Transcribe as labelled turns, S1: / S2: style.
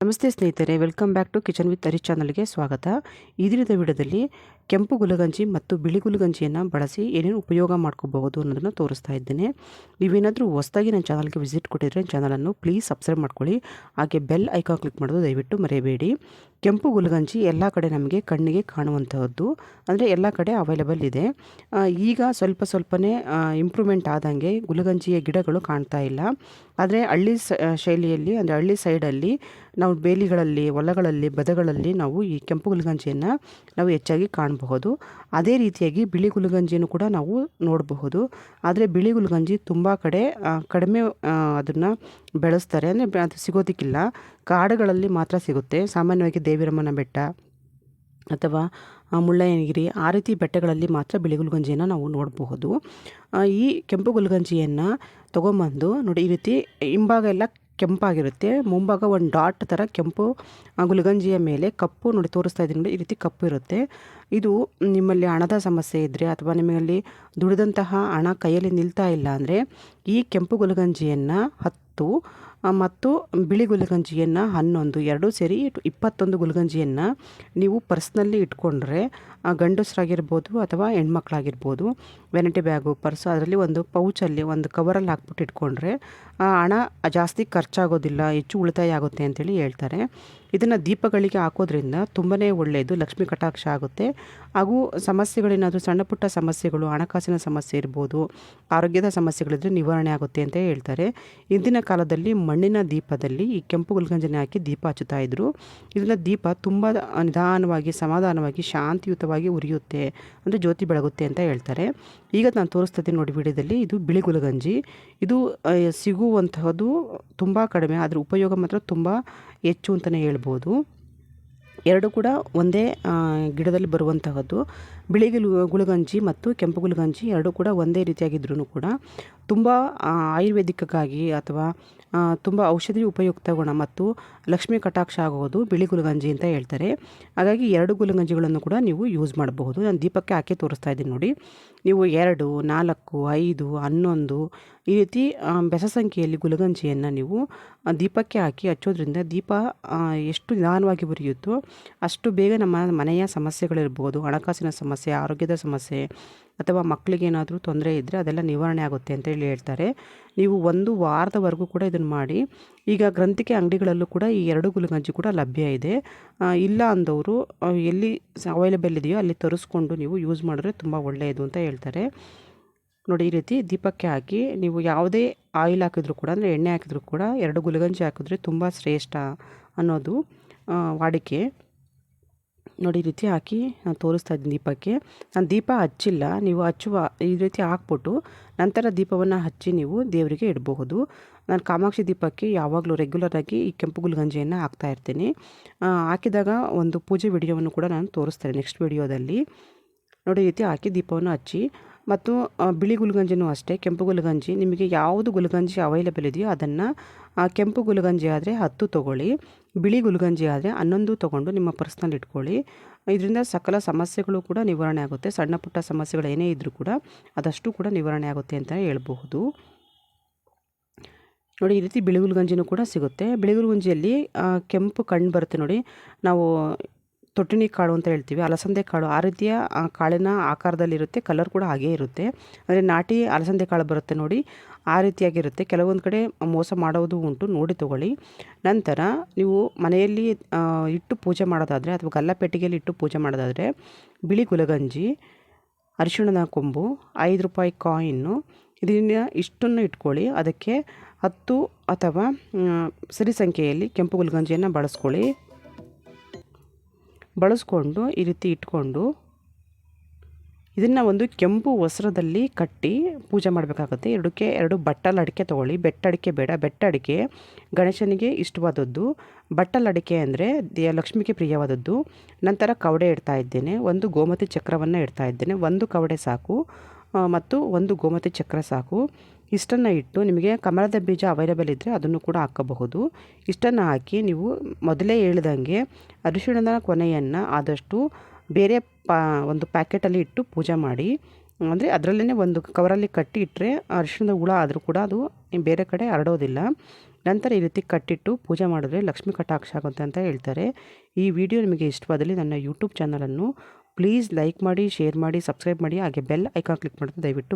S1: ನಮಸ್ತೆ ಸ್ನೇಹಿತರೆ welcome back to kitchen with Hari ಚಾನಲ್ಗೆ ಸ್ವಾಗತ. ಈ ದಿನದ ವಿಡಿಯೋದಲ್ಲಿ ಕೆಂಪು ಗುಲಗಂಜಿ ಮತ್ತು ಬಿಳಿ ಗುಲಗಂಜಿಯನ್ನು ಬಳಸಿ ಏನೇನು ಉಪಯೋಗ ಮಾಡ್ಕೋಬಹುದು ಅನ್ನೋದನ್ನು ತೋರಿಸ್ತಾ ಇದ್ದೇನೆ. ನೀವೇನಾದರೂ ಹೊಸದಾಗಿ ನನ್ನ ಚಾನಲ್ಗೆ ವಿಸಿಟ್ ಕೊಟ್ಟಿದ್ರೆ ಚಾನಲನ್ನು ಪ್ಲೀಸ್ ಸಬ್ಸ್ಕ್ರೈಬ್ ಮಾಡ್ಕೊಳ್ಳಿ. ಹಾಗೆ ಬೆಲ್ ಐಕಾನ್ ಕ್ಲಿಕ್ ಮಾಡೋದು ದಯವಿಟ್ಟು ಮರೆಯಬೇಡಿ. ಕೆಂಪು ಗುಲಗಂಜಿ ಎಲ್ಲ ಕಡೆ ನಮಗೆ ಕಣ್ಣಿಗೆ ಕಾಣುವಂಥದ್ದು ಅಂದರೆ ಎಲ್ಲ ಕಡೆ ಅವೈಲೇಬಲ್ ಇದೆ. ಈಗ ಸ್ವಲ್ಪ ಸ್ವಲ್ಪನೇ ಇಂಪ್ರೂವ್ಮೆಂಟ್ ಆದಂಗೆ ಗುಲಗಂಜಿಯ ಗಿಡಗಳು ಕಾಣ್ತಾ ಇಲ್ಲ. ಆದರೆ ಹಳ್ಳಿ ಶೈಲಿಯಲ್ಲಿ, ಅಂದರೆ ಹಳ್ಳಿ ಸೈಡಲ್ಲಿ ನಾವು ಬೇಲಿಗಳಲ್ಲಿ, ಹೊಲಗಳಲ್ಲಿ, ಬದಗಳಲ್ಲಿ ನಾವು ಈ ಕೆಂಪು ಗುಲಗಂಜಿಯನ್ನು ನಾವು ಹೆಚ್ಚಾಗಿ ಕಾಣಬಹುದು. ಅದೇ ರೀತಿಯಾಗಿ ಬಿಳಿ ಗುಲಗಂಜಿಯನ್ನು ಕೂಡ ನಾವು ನೋಡಬಹುದು. ಆದರೆ ಬಿಳಿ ಗುಲಗಂಜಿ ತುಂಬ ಕಡೆ ಕಡಿಮೆ ಅದನ್ನು ಬೆಳೆಸ್ತಾರೆ. ಅಂದರೆ ಅದು ಸಿಗೋದಕ್ಕಿಲ್ಲ. ಕಾಡುಗಳಲ್ಲಿ ಮಾತ್ರ ಸಿಗುತ್ತೆ. ಸಾಮಾನ್ಯವಾಗಿ ದೇವಿರಮ್ಮನ ಬೆಟ್ಟ ಅಥವಾ ಮುಳ್ಳಯ್ಯನಗಿರಿ, ಆ ರೀತಿ ಬೆಟ್ಟಗಳಲ್ಲಿ ಮಾತ್ರ ಬಿಳಿ ಗುಲ್ಗಂಜಿಯನ್ನು ನಾವು ನೋಡಬಹುದು. ಈ ಕೆಂಪು ಗುಲ್ಗಂಜಿಯನ್ನು ತೊಗೊಂಬಂದು ನೋಡಿ ಈ ರೀತಿ ಹಿಂಭಾಗ ಎಲ್ಲ ಕೆಂಪಾಗಿರುತ್ತೆ. ಮುಂಭಾಗ ಒಂದು ಡಾಟ್ ಥರ ಕೆಂಪು ಗುಲಗಂಜಿಯ ಮೇಲೆ ಕಪ್ಪು ನೋಡಿ ತೋರಿಸ್ತಾ ಇದ್ದೀನಿ ನೋಡಿ ಈ ರೀತಿ ಕಪ್ಪು ಇರುತ್ತೆ. ಇದು ನಿಮ್ಮಲ್ಲಿ ಹಣದ ಸಮಸ್ಯೆ ಇದ್ದರೆ ಅಥವಾ ನಿಮ್ಮಲ್ಲಿ ದುಡಿದಂತಹ ಹಣ ಕೈಯಲ್ಲಿ ನಿಲ್ತಾ ಇಲ್ಲ ಅಂದರೆ ಈ ಕೆಂಪು ಗುಲ್ಗಂಜಿಯನ್ನು ಹತ್ತು ಮತ್ತು ಬಿಳಿ ಗುಲ್ಗಂಜಿಯನ್ನು ಹನ್ನೊಂದು, ಎರಡೂ ಸೇರಿ ಇಪ್ಪತ್ತೊಂದು ಗುಲ್ಗಂಜಿಯನ್ನು ನೀವು ಪರ್ಸ್ನಲ್ಲಿ ಇಟ್ಕೊಂಡ್ರೆ ಗಂಡಸರಾಗಿರ್ಬೋದು ಅಥವಾ ಹೆಣ್ಮಕ್ಳಾಗಿರ್ಬೋದು ವೆನಿಟಿ ಬ್ಯಾಗು, ಪರ್ಸು, ಅದರಲ್ಲಿ ಒಂದು ಪೌಚಲ್ಲಿ ಒಂದು ಕವರಲ್ಲಿ ಹಾಕ್ಬಿಟ್ಟು ಇಟ್ಕೊಂಡ್ರೆ ಹಣ ಜಾಸ್ತಿ ಖರ್ಚಾಗೋದಿಲ್ಲ, ಹೆಚ್ಚು ಉಳಿತಾಯ ಆಗುತ್ತೆ ಅಂತೇಳಿ ಹೇಳ್ತಾರೆ. ಇದನ್ನು ದೀಪಗಳಿಗೆ ಹಾಕೋದ್ರಿಂದ ತುಂಬಾ ಒಳ್ಳೆಯದು ಲಕ್ಷ್ಮಿ ಕಟಾಕ್ಷ ಆಗುತ್ತೆ. ಹಾಗೂ ಸಮಸ್ಯೆಗಳೇನಾದರೂ ಸಣ್ಣ ಪುಟ್ಟ ಸಮಸ್ಯೆಗಳು, ಹಣಕಾಸಿನ ಸಮಸ್ಯೆ ಇರ್ಬೋದು, ಆರೋಗ್ಯದ ಸಮಸ್ಯೆಗಳಿದ್ರೆ ನಿವಾರಣೆ ಆಗುತ್ತೆ ಅಂತ ಹೇಳ್ತಾರೆ. ಇಂದಿನ ಕಾಲದಲ್ಲಿ ಮಣ್ಣಿನ ದೀಪದಲ್ಲಿ ಈ ಕೆಂಪು ಗುಲ್ಗಂಜನೆ ಹಾಕಿ ದೀಪ ಹಚ್ಚುತ್ತಾ ಇದ್ರು. ಇದನ್ನ ದೀಪ ತುಂಬ ನಿಧಾನವಾಗಿ, ಸಮಾಧಾನವಾಗಿ, ಶಾಂತಿಯುತವಾಗಿ ಉರಿಯುತ್ತೆ ಅಂದರೆ ಜ್ಯೋತಿ ಬೆಳಗುತ್ತೆ ಅಂತ ಹೇಳ್ತಾರೆ. ಈಗ ನಾನು ತೋರಿಸ್ತಿದ್ದೀನಿ ನೋಡಿ ವಿಡಿಯೋದಲ್ಲಿ, ಇದು ಬಿಳಿ ಗುಲಗಂಜಿ. ಇದು ಸಿಗುವಂತಹದ್ದು ತುಂಬ ಕಡಿಮೆ ಅದರ ಉಪಯೋಗ ಮಾತ್ರ ತುಂಬ ಹೆಚ್ಚು ಅಂತಲೇ ಹೇಳ್ಬೋದು. ಎರಡು ಕೂಡ ಒಂದೇ ಗಿಡದಲ್ಲಿ ಬರುವಂತಹದ್ದು. ಬಿಳಿ ಗುಳುಗಂಜಿ ಮತ್ತು ಕೆಂಪು ಗುಳುಗಂಜಿ ಎರಡೂ ಕೂಡ ಒಂದೇ ರೀತಿಯಾಗಿದ್ರೂ ಕೂಡ ತುಂಬ ಆಯುರ್ವೇದಿಕಕ್ಕಾಗಿ ಅಥವಾ ತುಂಬ ಔಷಧಿ ಉಪಯುಕ್ತ ಗುಣ ಮತ್ತು ಲಕ್ಷ್ಮೀ ಕಟಾಕ್ಷ ಆಗೋದು ಬಿಳಿ ಗುಲಗಂಜಿ ಅಂತ ಹೇಳ್ತಾರೆ. ಹಾಗಾಗಿ ಎರಡು ಗುಲಗಂಜಿಗಳನ್ನು ಕೂಡ ನೀವು ಯೂಸ್ ಮಾಡಬಹುದು. ನಾನು ದೀಪಕ್ಕೆ ಹಾಕಿ ತೋರಿಸ್ತಾ ಇದ್ದೀನಿ ನೋಡಿ. ನೀವು ಎರಡು, ನಾಲ್ಕು, ಐದು, ಹನ್ನೊಂದು ಈ ರೀತಿ ಬೆಸ ಸಂಖ್ಯೆಯಲ್ಲಿ ಗುಲಗಂಜಿಯನ್ನು ನೀವು ದೀಪಕ್ಕೆ ಹಾಕಿ ಹಚ್ಚೋದ್ರಿಂದ ದೀಪ ಎಷ್ಟು ನಿಧಾನವಾಗಿ ಉರಿಯುತ್ತೋ ಅಷ್ಟು ಬೇಗ ನಮ್ಮ ಮನೆಯ ಸಮಸ್ಯೆಗಳಿರ್ಬೋದು. ಹಣಕಾಸಿನ ಸಮಸ್ಯೆ, ಆರೋಗ್ಯದ ಸಮಸ್ಯೆ ಅಥವಾ ಮಕ್ಕಳಿಗೇನಾದರೂ ತೊಂದರೆ ಇದ್ದರೆ ಅದೆಲ್ಲ ನಿವಾರಣೆ ಆಗುತ್ತೆ ಅಂತ ಹೇಳಿ ಹೇಳ್ತಾರೆ. ನೀವು ಒಂದು ವಾರದವರೆಗೂ ಕೂಡ ಇದನ್ನು ಮಾಡಿ, ಈಗ ಗ್ರಂಥಿಕೆ ಅಂಗಡಿಗಳಲ್ಲೂ ಕೂಡ ಈ ಎರಡು ಗುಲಗಂಜಿ ಕೂಡ ಲಭ್ಯ ಇದೆ. ಇಲ್ಲ ಅಂದವರು ಎಲ್ಲಿ ಅವೈಲೇಬಲ್ ಇದೆಯೋ ಅಲ್ಲಿ ತರಿಸ್ಕೊಂಡು ನೀವು ಯೂಸ್ ಮಾಡಿದ್ರೆ ತುಂಬ ಒಳ್ಳೆಯದು ಅಂತ ಹೇಳ್ತಾರೆ. ನೋಡಿ ಈ ರೀತಿ ದೀಪಕ್ಕೆ ಹಾಕಿ ನೀವು ಯಾವುದೇ ಆಯಿಲ್ ಹಾಕಿದ್ರು ಕೂಡ, ಅಂದರೆ ಎಣ್ಣೆ ಹಾಕಿದ್ರು ಕೂಡ ಎರಡು ಗುಲಗಂಜಿ ಹಾಕಿದ್ರೆ ತುಂಬ ಶ್ರೇಷ್ಠ ಅನ್ನೋದು ವಾಡಿಕೆ. ನೋಡಿ ಈ ರೀತಿ ಹಾಕಿ ನಾನು ತೋರಿಸ್ತಾ ಇದ್ದೀನಿ ದೀಪಕ್ಕೆ. ನಾನು ದೀಪ ಹಚ್ಚಿಲ್ಲ, ನೀವು ಹಚ್ಚುವ ಈ ರೀತಿ ಹಾಕ್ಬಿಟ್ಟು ನಂತರ ದೀಪವನ್ನು ಹಚ್ಚಿ ನೀವು ದೇವರಿಗೆ ಇಡಬಹುದು. ನಾನು ಕಾಮಾಕ್ಷಿ ದೀಪಕ್ಕೆ ಯಾವಾಗಲೂ ರೆಗ್ಯುಲರಾಗಿ ಈ ಕೆಂಪು ಗುಲ್ಗಂಜಿಯನ್ನು ಹಾಕ್ತಾ ಇರ್ತೀನಿ. ಹಾಕಿದಾಗ ಒಂದು ಪೂಜೆ ವಿಡಿಯೋವನ್ನು ಕೂಡ ನಾನು ತೋರಿಸ್ತೇನೆ ನೆಕ್ಸ್ಟ್ ವಿಡಿಯೋದಲ್ಲಿ. ನೋಡಿ ರೀತಿ ಹಾಕಿ ದೀಪವನ್ನು ಹಚ್ಚಿ ಮತ್ತು ಬಿಳಿ ಗುಲ್ಗಂಜಿನೂ ಅಷ್ಟೇ, ಕೆಂಪು ಗುಲ್ಗಂಜಿ. ನಿಮಗೆ ಯಾವುದು ಗುಲ್ಗಂಜಿ ಅವೈಲೇಬಲ್ ಇದೆಯೋ ಅದನ್ನು ಕೆಂಪು ಗುಲ್ಗಂಜಿ ಆದರೆ ಹತ್ತು ತೊಗೊಳ್ಳಿ, ಬಿಳಿ ಗುಲ್ಗಂಜಿ ಆದರೆ ಹನ್ನೊಂದು ತೊಗೊಂಡು ನಿಮ್ಮ ಪರ್ಸ್ನಲ್ಲಿ ಇಟ್ಕೊಳ್ಳಿ. ಇದರಿಂದ ಸಕಲ ಸಮಸ್ಯೆಗಳು ಕೂಡ ನಿವಾರಣೆ ಆಗುತ್ತೆ. ಸಣ್ಣ ಪುಟ್ಟ ಸಮಸ್ಯೆಗಳು ಏನೇ ಇದ್ದರೂ ಕೂಡ ಅದಷ್ಟು ಕೂಡ ನಿವಾರಣೆ ಆಗುತ್ತೆ ಅಂತ ಹೇಳಬಹುದು. ನೋಡಿ, ಈ ರೀತಿ ಬಿಳಿ ಗುಲ್ಗಂಜಿನೂ ಕೂಡ ಸಿಗುತ್ತೆ. ಬಿಳಿ ಗುಲ್ಗಂಜಿಯಲ್ಲಿ ಕೆಂಪು ಕಣ್ಣು ಬರುತ್ತೆ ನೋಡಿ. ನಾವು ತೊಟ್ಟಿನಿ ಕಾಳು ಅಂತ ಹೇಳ್ತೀವಿ. ಅಲಸಂದೆ ಕಾಳು ಆ ರೀತಿಯ ಕಾಳಿನ ಆಕಾರದಲ್ಲಿರುತ್ತೆ ಕಲರ್ ಕೂಡ ಹಾಗೇ ಇರುತ್ತೆ. ಅಂದರೆ ನಾಟಿ ಅಲಸಂದೆ ಕಾಳು ಬರುತ್ತೆ ನೋಡಿ, ಆ ರೀತಿಯಾಗಿರುತ್ತೆ. ಕೆಲವೊಂದು ಕಡೆ ಮೋಸ ಮಾಡೋದು ಉಂಟು, ನೋಡಿ ತಗೊಳ್ಳಿ. ನಂತರ ನೀವು ಮನೆಯಲ್ಲಿ ಇಟ್ಟು ಪೂಜೆ ಮಾಡೋದಾದರೆ ಅಥವಾ ಗಲ್ಲಪೆಟ್ಟಿಗೆಯಲ್ಲಿ ಇಟ್ಟು ಪೂಜೆ ಮಾಡೋದಾದರೆ ಬಿಳಿ ಗುಲಗಂಜಿ, ಅರಿಶಿಣದ ಕೊಂಬು, ಐದು ರೂಪಾಯಿ ಕಾಯಿನ್ನು ಇದನ್ನ ಇಷ್ಟನ್ನು ಇಟ್ಕೊಳ್ಳಿ. ಅದಕ್ಕೆ ಹತ್ತು ಅಥವಾ ಸರಿ ಸಂಖ್ಯೆಯಲ್ಲಿ ಕೆಂಪು ಗುಲ್ಗಂಜಿಯನ್ನು ಬಳಸ್ಕೊಳ್ಳಿ. ಬಳಸ್ಕೊಂಡು ಈ ರೀತಿ ಇಟ್ಕೊಂಡು ಇದನ್ನು ಒಂದು ಕೆಂಪು ವಸ್ತ್ರದಲ್ಲಿ ಕಟ್ಟಿ ಪೂಜೆ ಮಾಡಬೇಕಾಗುತ್ತೆ. ಎರಡಕ್ಕೆ ಎರಡು ಬಟ್ಟಲ ಅಡಿಕೆ ತೊಗೊಳ್ಳಿ. ಬೆಟ್ಟ ಅಡಿಕೆ ಬೇಡ. ಬೆಟ್ಟ ಅಡಿಕೆ ಗಣೇಶನಿಗೆ ಇಷ್ಟವಾದದ್ದು. ಬಟ್ಟಲ ಅಡಿಕೆ ಅಂದರೆ ಲಕ್ಷ್ಮಿಗೆ ಪ್ರಿಯವಾದದ್ದು. ನಂತರ ಕವಡೆ ಇಡ್ತಾ ಇದ್ದೇನೆ. ಒಂದು ಗೋಮತಿ ಚಕ್ರವನ್ನು ಇಡ್ತಾ ಇದ್ದೇನೆ. ಒಂದು ಕವಡೆ ಸಾಕು. ಮತ್ತು ಒಂದು ಗೋಮತಿ ಚಕ್ರ ಸಾಕು. ಇಷ್ಟನ್ನು ಇಟ್ಟು ನಿಮಗೆ ಕಮಲದ ಬೀಜ ಅವೈಲೇಬಲ್ ಇದ್ದರೆ ಅದನ್ನು ಕೂಡ ಹಾಕಬಹುದು. ಇಷ್ಟನ್ನು ಹಾಕಿ ನೀವು ಮೊದಲೇ ಹೇಳಿದಂಗೆ ಅರಿಶಿಣದ ಕೊನೆಯನ್ನು ಆದಷ್ಟು ಬೇರೆ ಪಾ, ಒಂದು ಪ್ಯಾಕೆಟಲ್ಲಿ ಇಟ್ಟು ಪೂಜೆ ಮಾಡಿ. ಅಂದರೆ ಅದರಲ್ಲೇ ಒಂದು ಕವರಲ್ಲಿ ಕಟ್ಟಿ ಇಟ್ಟರೆ ಅರಿಶಿಣದ ಹುಳ ಆದರೂ ಕೂಡ ಅದು ಬೇರೆ ಕಡೆ ಹರಡೋದಿಲ್ಲ. ನಂತರ ಈ ರೀತಿ ಕಟ್ಟಿಟ್ಟು ಪೂಜೆ ಮಾಡಿದ್ರೆ ಲಕ್ಷ್ಮೀ ಕಟಾಕ್ಷ ಆಗುತ್ತೆ ಅಂತ ಹೇಳ್ತಾರೆ. ಈ ವಿಡಿಯೋ ನಿಮಗೆ ಇಷ್ಟವಾದಲ್ಲಿ ನನ್ನ ಯೂಟ್ಯೂಬ್ ಚಾನಲನ್ನು ಪ್ಲೀಸ್ ಲೈಕ್ ಮಾಡಿ ಶೇರ್ ಮಾಡಿ ಸಬ್ಸ್ಕ್ರೈಬ್ ಮಾಡಿ ಹಾಗೆ ಬೆಲ್ ಐಕಾನ್ ಕ್ಲಿಕ್ ಮಾಡೋದು ದಯವಿಟ್ಟು